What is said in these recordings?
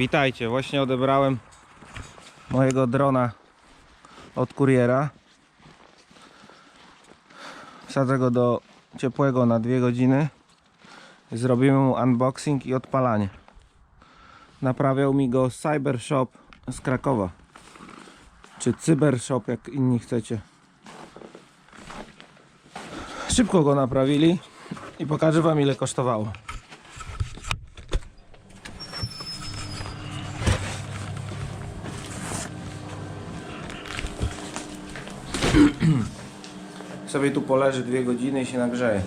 Witajcie, właśnie odebrałem mojego drona od kuriera. Wsadzę go do ciepłego na dwie godziny. Zrobimy mu unboxing i odpalanie. Naprawiał mi go Cybershop z Krakowa. Czy Cybershop, jak inni chcecie. Szybko go naprawili i pokażę wam ile kosztowało. Sobie tu poleży dwie godziny i się nagrzeje.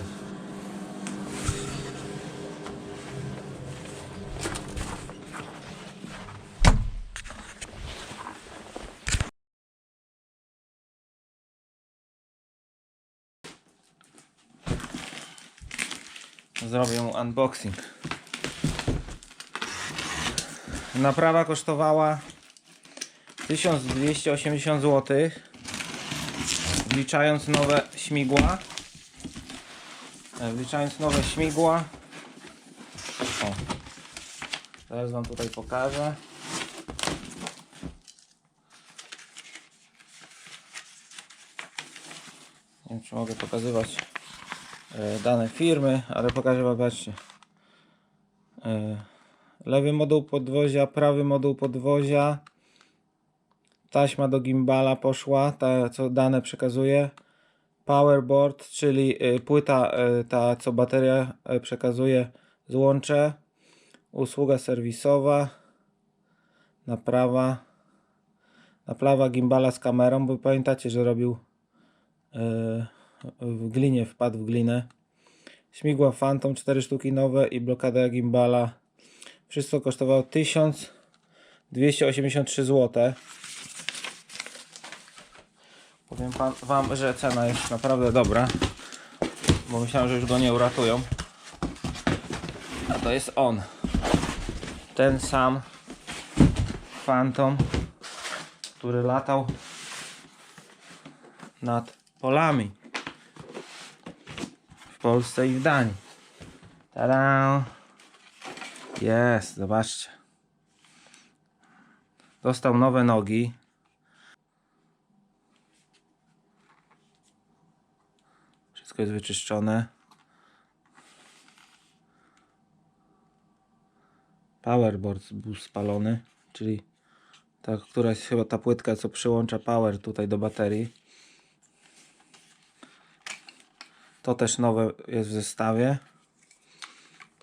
Zrobię unboxing. Naprawa kosztowała 1280 zł wliczając nowe śmigła. E, wliczając nowe śmigła. O, teraz wam tutaj pokażę. Nie wiem czy mogę pokazywać e, dane firmy ale pokażę wam patrzcie E, lewy moduł podwozia prawy moduł podwozia. Taśma do gimbala poszła, ta co dane przekazuje. Powerboard, czyli y, płyta y, ta co bateria y, przekazuje złącze. Usługa serwisowa. Naprawa. Naprawa gimbala z kamerą, bo pamiętacie, że robił w glinie, wpadł w glinę. Śmigła Phantom 4 sztuki nowe i blokada gimbala. Wszystko kosztowało 1283 zł. Powiem pan, wam, że cena jest naprawdę dobra. Bo myślałem, że już go nie uratują. A to jest on. Ten sam Phantom, który latał nad polami. W Polsce i w Danii. Tada! Jest, zobaczcie. Dostał nowe nogi. Wszystko jest wyczyszczone. Powerboard był spalony, czyli ta, która jest chyba ta płytka, co przyłącza power tutaj do baterii. To też nowe jest w zestawie.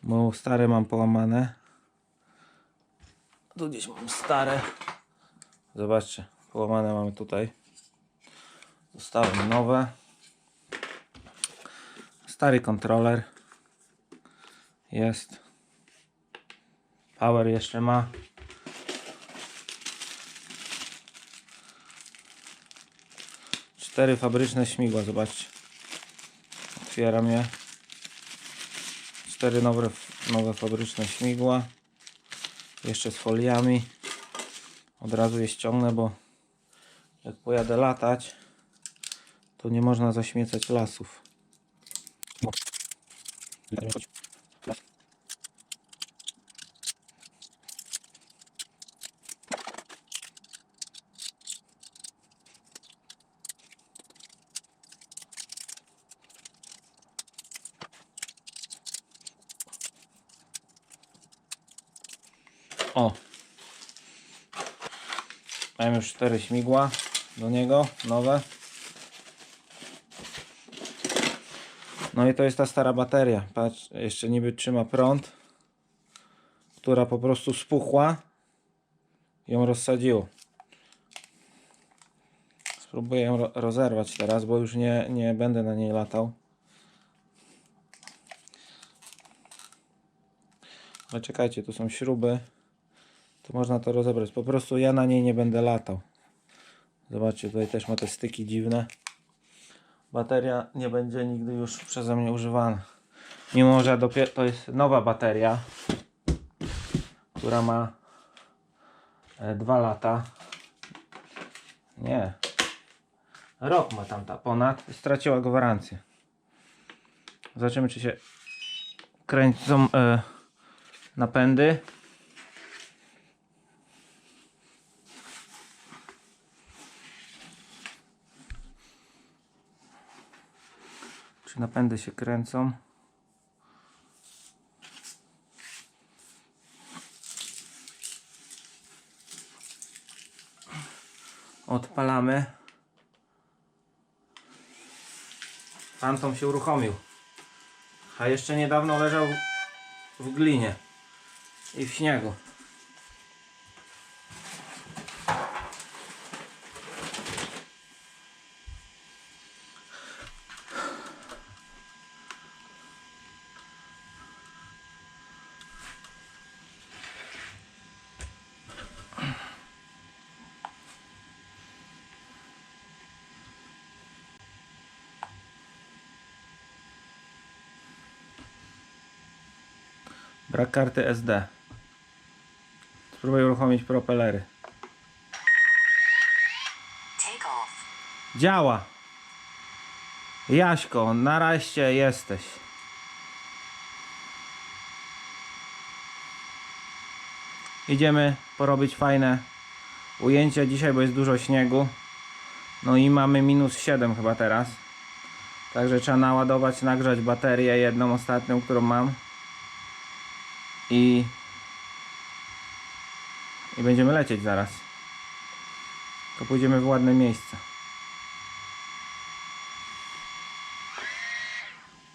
Bo stare mam połamane. Tu gdzieś mam stare. Zobaczcie, połamane mamy tutaj. Dostałem nowe. Stary kontroler. Jest. Power jeszcze ma. Cztery fabryczne śmigła, zobaczcie. Otwieram je. Cztery nowe, nowe fabryczne śmigła. Jeszcze z foliami. Od razu je ściągnę, bo jak pojadę latać, to nie można zaśmiecać lasów. O! Mam już cztery śmigła do niego, nowe. No i to jest ta stara bateria. Patrz, jeszcze niby trzyma prąd, która po prostu spuchła. Ją rozsadziło. Spróbuję ją ro- rozerwać teraz, bo już nie, nie będę na niej latał. Ale czekajcie, tu są śruby. To można to rozebrać. Po prostu ja na niej nie będę latał. Zobaczcie, tutaj też ma te styki dziwne bateria nie będzie nigdy już przeze mnie używana. Mimo, że dopiero to jest nowa bateria, która ma 2 lata. Nie. Rok ma tamta ponad. Straciła gwarancję. Zobaczymy, czy się kręcą e, napędy. Czy napędy się kręcą? Odpalamy. Fantom się uruchomił. A jeszcze niedawno leżał w glinie i w śniegu. Brak karty SD. Spróbuję uruchomić propelery. Take off. Działa. Jaśko, nareszcie jesteś. Idziemy porobić fajne ujęcia dzisiaj, bo jest dużo śniegu. No i mamy minus 7 chyba teraz. Także trzeba naładować, nagrzać baterię jedną ostatnią, którą mam. I i będziemy lecieć zaraz. To pójdziemy w ładne miejsce.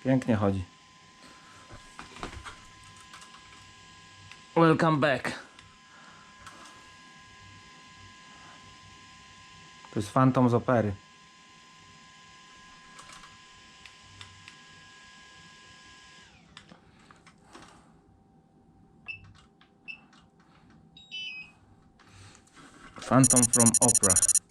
Pięknie chodzi. Welcome back. To jest Phantom z opery. Phantom from Opera.